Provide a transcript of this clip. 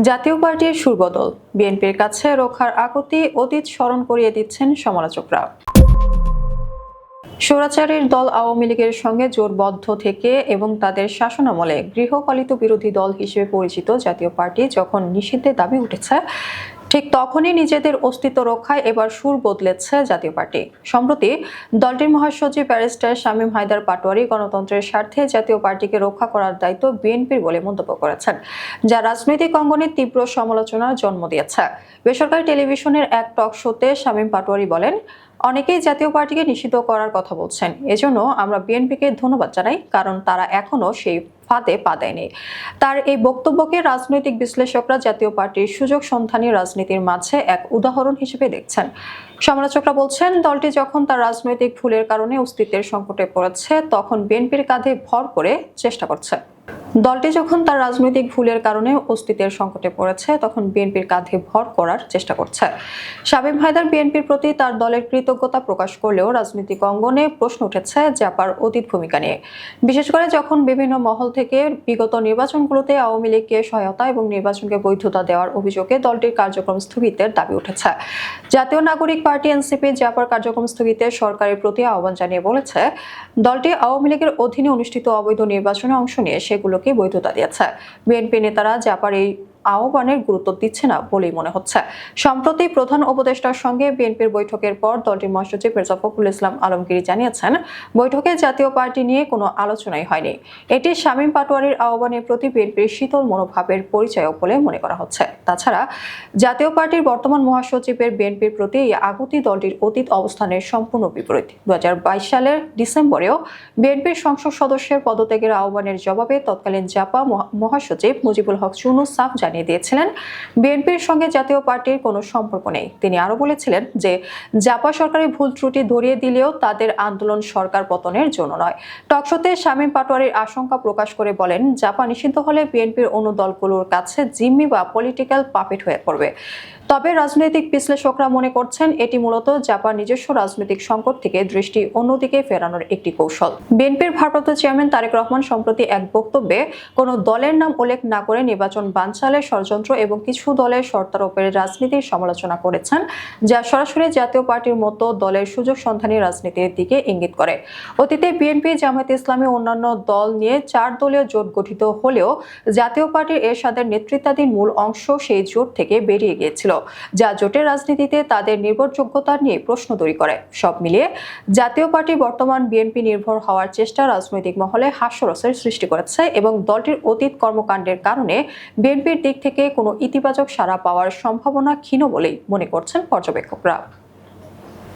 জাতীয় পার্টির সুরবদল। বিএনপির কাছে রক্ষার আকুতি অতীত স্মরণ করিয়ে দিচ্ছেন সমালোচকরা। সৌরাচারীর দল আওয়ামী লীগের সঙ্গে জোরবদ্ধ থেকে এবং তাদের শাসনামলে গৃহপালিত বিরোধী দল হিসেবে পরিচিত জাতীয় পার্টি যখন নিষিদ্ধের দাবি উঠেছে ঠিক তখনই নিজেদের অস্তিত্ব রক্ষায় এবার সুর বদলেছে জাতীয় পার্টি। সম্প্রতি দলটির মহাসচিব ব্যারিস্টার শামীম হায়দার পাটোয়ারি গণতন্ত্রের স্বার্থে জাতীয় পার্টিকে রক্ষা করার দায়িত্ব বিএনপির বলে মন্তব্য করেছেন, যা রাজনৈতিক অঙ্গনে তীব্র সমালোচনার জন্ম দিয়েছে। বেসরকারি টেলিভিশনের এক টক শোতে শামীম পাটোয়ারি বলেন, অনেকেই জাতীয় পার্টিকে নিষিদ্ধ করার কথা বলছেন। এজন্য আমরা বিএনপিকে ধন্যবাদ জানাই, কারণ তারা এখনও সেই ফাঁদে পা দেয়নি। তার এই বক্তব্যকে রাজনৈতিক বিশ্লেষকরা জাতীয় পার্টির সুযোগ সন্ধানী রাজনীতির মাঝে এক উদাহরণ হিসেবে দেখছেন। সমালোচকরা বলছেন, দলটি যখন তার রাজনৈতিক ভুলের কারণে অস্তিত্বের সংকটে পড়েছে, তখন বিএনপির কাঁধে ভর করে চেষ্টা করছে। দলটি যখন তার রাজনৈতিক ভুলের কারণে অস্তিত্বের সংকটে পড়েছে, তখন বিএনপির কাঁধে ভর করার চেষ্টা করছে। শামীম হায়দার বিএনপির প্রতি তার দলের কৃতজ্ঞতা প্রকাশ করলেও রাজনৈতিক অঙ্গনে প্রশ্ন উঠেছে জাপার অতীত ভূমিকা নিয়ে। বিশেষ করে যখন বিভিন্ন মহল থেকে বিগত নির্বাচনগুলোতে আওয়ামী লীগকে সহায়তা এবং নির্বাচনকে বৈধতা দেওয়ার অভিযোগে দলটির কার্যক্রম স্থগিতের দাবি উঠেছে। জাতীয় নাগরিক পার্টি এনসিপি জাপার কার্যক্রম স্থগিতে সরকারের প্রতি আহ্বান জানিয়ে বলেছে, দলটি আওয়ামী লীগের অধীনে অনুষ্ঠিত অবৈধ নির্বাচনে অংশ নিয়ে সেগুলোকে বৈধতা দিয়েছে। বিএনপি নেতারা জাপার এই আহ্বানের গুরুত্ব দিচ্ছে না বলেই মনে হচ্ছে। সম্প্রতি প্রধান উপদেষ্টার সঙ্গে বিএনপির বৈঠকের পর দলটির মহাসচিব মির্জা ফখরুল ইসলাম আলমগীর জানিয়েছেন, বৈঠকে জাতীয় পার্টি নিয়ে কোনো আলোচনাই হয়নি। এটি শামীম পাটোয়ারির আহ্বানের প্রতি বিএনপির শীতল মনোভাবের পরিচয়ক বলে মনে করা হচ্ছে। তাছাড়া জাতীয় পার্টির বর্তমান মহাসচিবের বিএনপির প্রতি এই আগুতি দলটির অতীত অবস্থানের সম্পূর্ণ বিপরীত। দু হাজার বাইশ সালের ডিসেম্বরেও বিএনপির সংসদ সদস্যের পদত্যাগের আহ্বানের জবাবে তৎকালীন জাপা মহা- মহাসচিব মুজিবুল হক চুনু সাফ জানিয়ে দিয়েছিলেন, বিএনপির সঙ্গে জাতীয় পার্টির কোনো সম্পর্ক নেই। তিনি আরও বলেছিলেন যে, জাপা সরকারের ভুল ত্রুটি ধরিয়ে দিলেও তাদের আন্দোলন সরকার পতনের জন্য নয়। টকশোতে শামীম পাটোয়ারির আশঙ্কা প্রকাশ করে বলেন, জাপা নিষিদ্ধ হলে বিএনপির অন্য দলগুলোর কাছে জিম্মি বা পলিটিক্যাল পাপেট হয়ে পড়বে। তবে রাজনৈতিক বিশ্লেষকরা মনে করছেন এটি মূলত জাপান নিজস্ব রাজনৈতিক সংকট থেকে দৃষ্টি অন্যদিকে ফেরানোর একটি কৌশল। বিএনপির ভারপ্রাপ্ত চেয়ারম্যান তারেক রহমান সম্প্রতি এক বক্তব্যে কোনো দলের নাম উল্লেখ না করে নির্বাচন বানচালের ষড়যন্ত্র এবং কিছু দলের শর্তারোপের রাজনীতির সমালোচনা করেছেন, যা সরাসরি জাতীয় পার্টির মতো দলের সুযোগ সন্ধানী রাজনীতির দিকে ইঙ্গিত করে। অতীতে বিএনপি, জামায়াত ইসলামী অন্যান্য দল নিয়ে চার দলীয় জোট গঠিত হলেও জাতীয় পার্টির এরশাদের নেতৃত্বাধীন মূল অংশ সেই জোট থেকে বেরিয়ে গিয়েছিল। যা জোটের রাজনীতিতে তাদের নির্ভরযোগ্যতা নিয়ে প্রশ্ন তৈরি করে। সব মিলিয়ে জাতীয় পার্টি বর্তমান বিএনপি নির্ভর হওয়ার চেষ্টা রাজনৈতিক মহলে হাস্যরসের সৃষ্টি করেছে এবং দলটির অতীত কর্মকাণ্ডের কারণে বিএনপির দিক থেকে কোনো ইতিবাচক সাড়া পাওয়ার সম্ভাবনা ক্ষীণ বলেই মনে করছেন পর্যবেক্ষকরা।